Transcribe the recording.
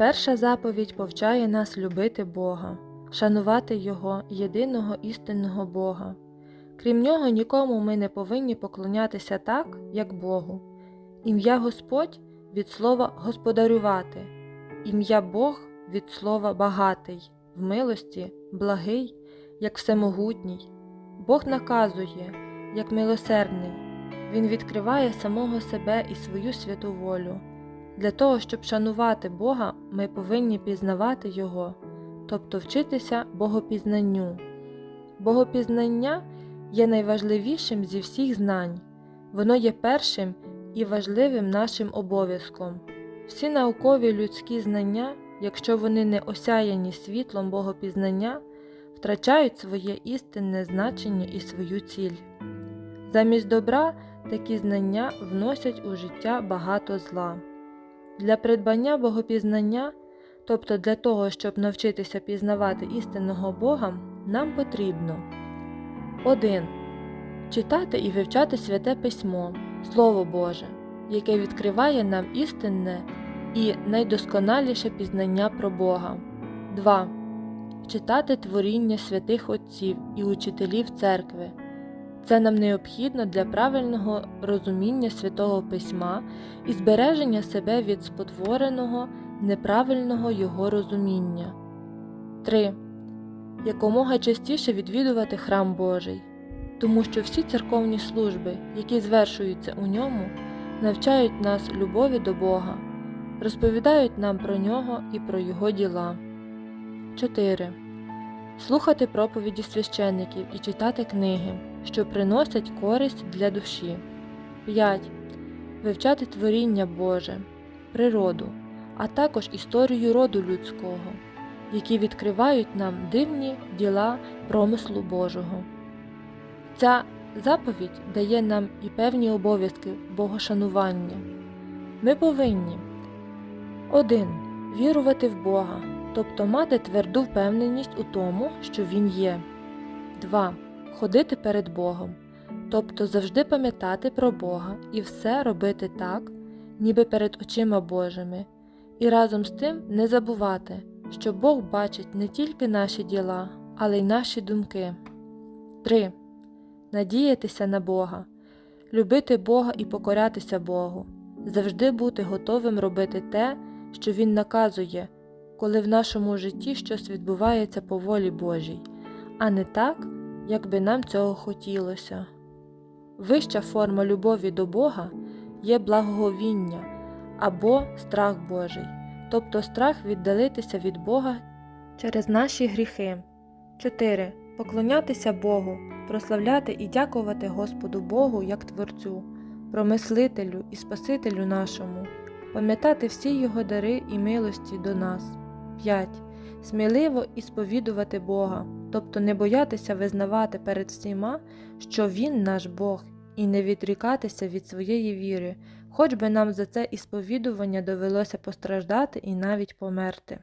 Перша заповідь повчає нас любити Бога, шанувати Його єдиного істинного Бога. Крім нього, нікому ми не повинні поклонятися так, як Богу. Ім'я Господь від слова господарювати, ім'я Бог від слова багатий, в милості, благий, як всемогутній. Бог наказує, як милосердний, Він відкриває самого себе і свою святу волю. Для того, щоб шанувати Бога, ми повинні пізнавати Його, тобто вчитися богопізнанню. Богопізнання є найважливішим зі всіх знань, воно є першим і важливим нашим обов'язком. Всі наукові людські знання, якщо вони не осяяні світлом богопізнання, втрачають своє істинне значення і свою ціль. Замість добра такі знання вносять у життя багато зла. Для придбання богопізнання, тобто для того, щоб навчитися пізнавати істинного Бога, нам потрібно 1. Читати і вивчати святе письмо, Слово Боже, яке відкриває нам істинне і найдосконаліше пізнання про Бога. 2. Читати творіння святих Отців і учителів церкви. Це нам необхідно для правильного розуміння святого письма і збереження себе від спотвореного, неправильного його розуміння. 3. Якомога частіше відвідувати храм Божий, тому що всі церковні служби, які звершуються у ньому, навчають нас любові до Бога, розповідають нам про нього і про Його діла. 4. Слухати проповіді священників і читати книги, що приносять користь для душі. 5. Вивчати творіння Боже, природу, а також історію роду людського, які відкривають нам дивні діла промислу Божого. Ця заповідь дає нам і певні обов'язки богошанування. Ми повинні 1. Вірувати в Бога, тобто мати тверду впевненість у тому, що Він є. 2. Ходити перед Богом, тобто завжди пам'ятати про Бога і все робити так, ніби перед очима Божими, і разом з тим не забувати, що Бог бачить не тільки наші діла, але й наші думки. 3. Надіятися на Бога, любити Бога і покорятися Богу, завжди бути готовим робити те, що Він наказує, коли в нашому житті щось відбувається по волі Божій, а не так, як би нам цього хотілося. Вища форма любові до Бога є благоговіння або страх Божий, тобто страх віддалитися від Бога через наші гріхи. 4. Поклонятися Богу, прославляти і дякувати Господу Богу як Творцю, промислителю і Спасителю нашому, пам'ятати всі Його дари і милості до нас. 5. Сміливо і сповідувати Бога, тобто не боятися визнавати перед всіма, що Він наш Бог, і не відрікатися від своєї віри, хоч би нам за це і сповідування довелося постраждати і навіть померти.